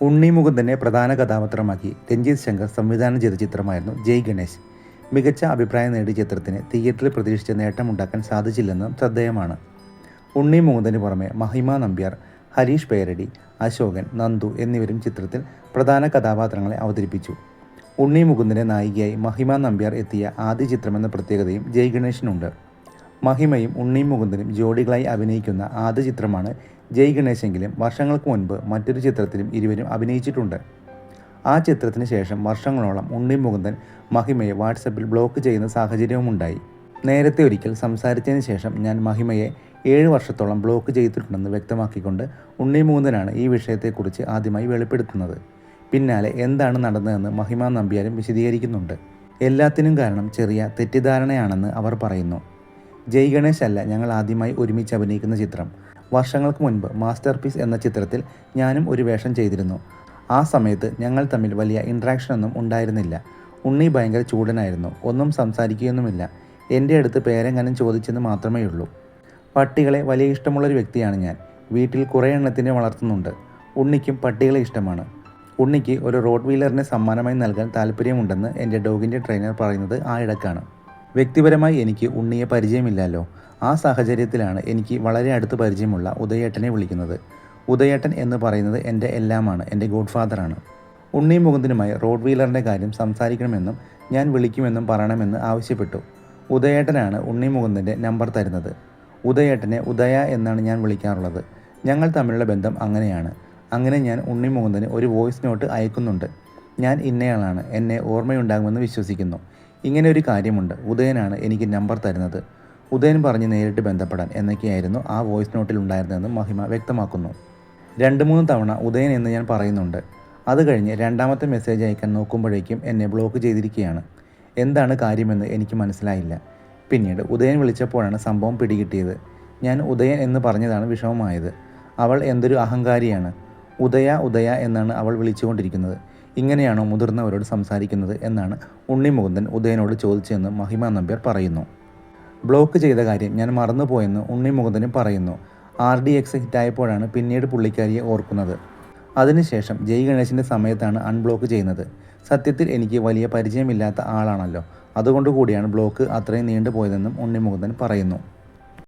ഉണ്ണി മുകുന്ദനെ പ്രധാന കഥാപാത്രമാക്കി രഞ്ജിത് ശങ്കർ സംവിധാനം ചെയ്ത ചിത്രമായിരുന്നു ജയ് ഗണേശ്. മികച്ച അഭിപ്രായം നേടിയ ചിത്രത്തിന് തിയേറ്ററിൽ പ്രതീക്ഷിച്ച നേട്ടമുണ്ടാക്കാൻ സാധിച്ചില്ലെന്നും ശ്രദ്ധേയമാണ്. ഉണ്ണി മുകുന്ദന് പുറമെ മഹിമ നമ്പ്യാർ ഹരീഷ് പേരടി അശോകൻ നന്ദു എന്നിവരും ചിത്രത്തിൽ പ്രധാന കഥാപാത്രങ്ങളെ അവതരിപ്പിച്ചു. ഉണ്ണി മുകുന്ദന്റെ നായികയായി മഹിമ നമ്പ്യാർ എത്തിയ ആദ്യ ചിത്രമെന്ന പ്രത്യേകതയും ജയ് ഗണേഷിനുണ്ട് മഹിമയും ഉണ്ണി മുകുന്ദനും ജോഡികളായി അഭിനയിക്കുന്ന ആദ്യ ചിത്രമാണ് ജയ് ഗണേശെങ്കിലും വർഷങ്ങൾക്ക് മുൻപ് മറ്റൊരു ചിത്രത്തിലും ഇരുവരും അഭിനയിച്ചിട്ടുണ്ട്. ആ ചിത്രത്തിന് ശേഷം വർഷങ്ങളോളം ഉണ്ണി മുകുന്ദൻ മഹിമയെ വാട്സപ്പിൽ ബ്ലോക്ക് ചെയ്യുന്ന സാഹചര്യവുമുണ്ടായി. നേരത്തെ ഒരിക്കൽ സംസാരിച്ചതിന് ശേഷം ഞാൻ മഹിമയെ ഏഴ് വർഷത്തോളം ബ്ലോക്ക് ചെയ്തിട്ടുണ്ടെന്ന് വ്യക്തമാക്കിക്കൊണ്ട് ഉണ്ണി മുകുന്ദനാണ് ഈ വിഷയത്തെക്കുറിച്ച് ആദ്യമായി വെളിപ്പെടുത്തുന്നത്. പിന്നാലെ എന്താണ് നടന്നതെന്ന് മഹിമ നമ്പ്യാരും വിശദീകരിക്കുന്നുണ്ട്. എല്ലാത്തിനും കാരണം ചെറിയ തെറ്റിദ്ധാരണയാണെന്ന് അവർ പറയുന്നു. ജയ് ഗണേശ് അല്ല ഞങ്ങൾ ആദ്യമായി ഒരുമിച്ച് അഭിനയിക്കുന്ന ചിത്രം. വർഷങ്ങൾക്ക് മുൻപ് മാസ്റ്റർ പീസ് എന്ന ചിത്രത്തിൽ ഞാനും ഒരു വേഷം ചെയ്തിരുന്നു. ആ സമയത്ത് ഞങ്ങൾ തമ്മിൽ വലിയ ഇൻട്രാക്ഷൻ ഒന്നും ഉണ്ടായിരുന്നില്ല. ഉണ്ണി ഭയങ്കര ചൂടനായിരുന്നു. ഒന്നും സംസാരിക്കുകയൊന്നുമില്ല. എന്റെ അടുത്ത് പേരെങ്ങാനും ചോദിച്ചെന്ന് മാത്രമേ ഉള്ളൂ. പട്ടികളെ വലിയ ഇഷ്ടമുള്ളൊരു വ്യക്തിയാണ് ഞാൻ. വീട്ടിൽ കുറേ എണ്ണത്തിനെ വളർത്തുന്നുണ്ട്. ഉണ്ണിക്കും പട്ടികളെ ഇഷ്ടമാണ്. ഉണ്ണിക്ക് ഒരു റോഡ് വീലറിനെ സമ്മാനമായി നൽകാൻ താല്പര്യമുണ്ടെന്ന് എന്റെ ഡോഗിന്റെ ട്രെയിനർ പറയുന്നത് ആ ഇടക്കാണ്. വ്യക്തിപരമായി എനിക്ക് ഉണ്ണിയെ പരിചയമില്ലല്ലോ. ആ സാഹചര്യത്തിലാണ് എനിക്ക് വളരെ അടുത്ത് പരിചയമുള്ള ഉദയേട്ടനെ വിളിക്കുന്നത്. ഉദയേട്ടൻ എന്ന് പറയുന്നത് എന്റെ എല്ലാമാണ് എന്റെ ഗോഡ് ഫാദറാണ് ഉണ്ണി മുകുന്ദനുമായി റോഡ് വീലറിന്റെ കാര്യം സംസാരിക്കണമെന്നും ഞാൻ വിളിക്കുമെന്നും പറയണമെന്ന് ആവശ്യപ്പെട്ടു. ഉദയേട്ടനാണ് ഉണ്ണി മുകുന്ദന്റെ നമ്പർ തരുന്നത്. ഉദയേട്ടനെ ഉദയ എന്നാണ് ഞാൻ വിളിക്കാറുള്ളത്. ഞങ്ങൾ തമ്മിലുള്ള ബന്ധം അങ്ങനെയാണ്. അങ്ങനെ ഞാൻ ഉണ്ണി മുകുന്ദന് ഒരു വോയിസ് നോട്ട് അയക്കുന്നുണ്ട്. ഞാൻ ഇന്നയാളാണ്. എന്നെ ഓർമ്മയുണ്ടാകുമെന്ന് വിശ്വസിക്കുന്നു. ഇങ്ങനെ ഒരു കാര്യമുണ്ട്. ഉദയനാണ് എനിക്ക് നമ്പർ തരുന്നത്. ഉദയൻ പറഞ്ഞ് നേരിട്ട് ബന്ധപ്പെടാൻ എന്നൊക്കെയായിരുന്നു ആ വോയിസ് നോട്ടിൽ ഉണ്ടായിരുന്നതെന്ന് മഹിമ വ്യക്തമാക്കുന്നു. രണ്ട് മൂന്ന് തവണ ഉദയൻ എന്ന് ഞാൻ പറയുന്നുണ്ട്. അത് കഴിഞ്ഞ് രണ്ടാമത്തെ മെസ്സേജ് അയക്കാൻ നോക്കുമ്പോഴേക്കും എന്നെ ബ്ലോക്ക് ചെയ്തിരിക്കുകയാണ്. എന്താണ് കാര്യമെന്ന് എനിക്ക് മനസ്സിലായില്ല. പിന്നീട് ഉദയൻ വിളിച്ചപ്പോഴാണ് സംഭവം പിടികിട്ടിയത്. ഞാൻ ഉദയൻ എന്ന് പറഞ്ഞതാണ് വിഷമമായത്. അവൾ എന്തൊരു അഹങ്കാരിയാണ്. ഉദയ ഉദയ എന്നാണ് അവൾ വിളിച്ചുകൊണ്ടിരിക്കുന്നത്. ഇങ്ങനെയാണോ മുതിർന്നവരോട് സംസാരിക്കുന്നത് എന്നാണ് ഉണ്ണി മുകുന്ദൻ ഉദയനോട് ചോദിച്ചതെന്ന് മഹിമ നമ്പ്യാർ പറയുന്നു. ബ്ലോക്ക് ചെയ്ത കാര്യം ഞാൻ മറന്നുപോയെന്ന് ഉണ്ണി മുകുന്ദനും പറയുന്നു. ആർ ഡി എക്സ് ഹിറ്റായപ്പോഴാണ് പിന്നീട് പുള്ളിക്കാരിയെ ഓർക്കുന്നത്. അതിനുശേഷം ജയ് ഗണേശിന്റെ സമയത്താണ് അൺബ്ലോക്ക് ചെയ്യുന്നത്. സത്യത്തിൽ എനിക്ക് വലിയ പരിചയമില്ലാത്ത ആളാണല്ലോ. അതുകൊണ്ട് കൂടിയാണ് ബ്ലോക്ക് അത്രയും നീണ്ടുപോയതെന്നും ഉണ്ണി മുകുന്ദൻ പറയുന്നു.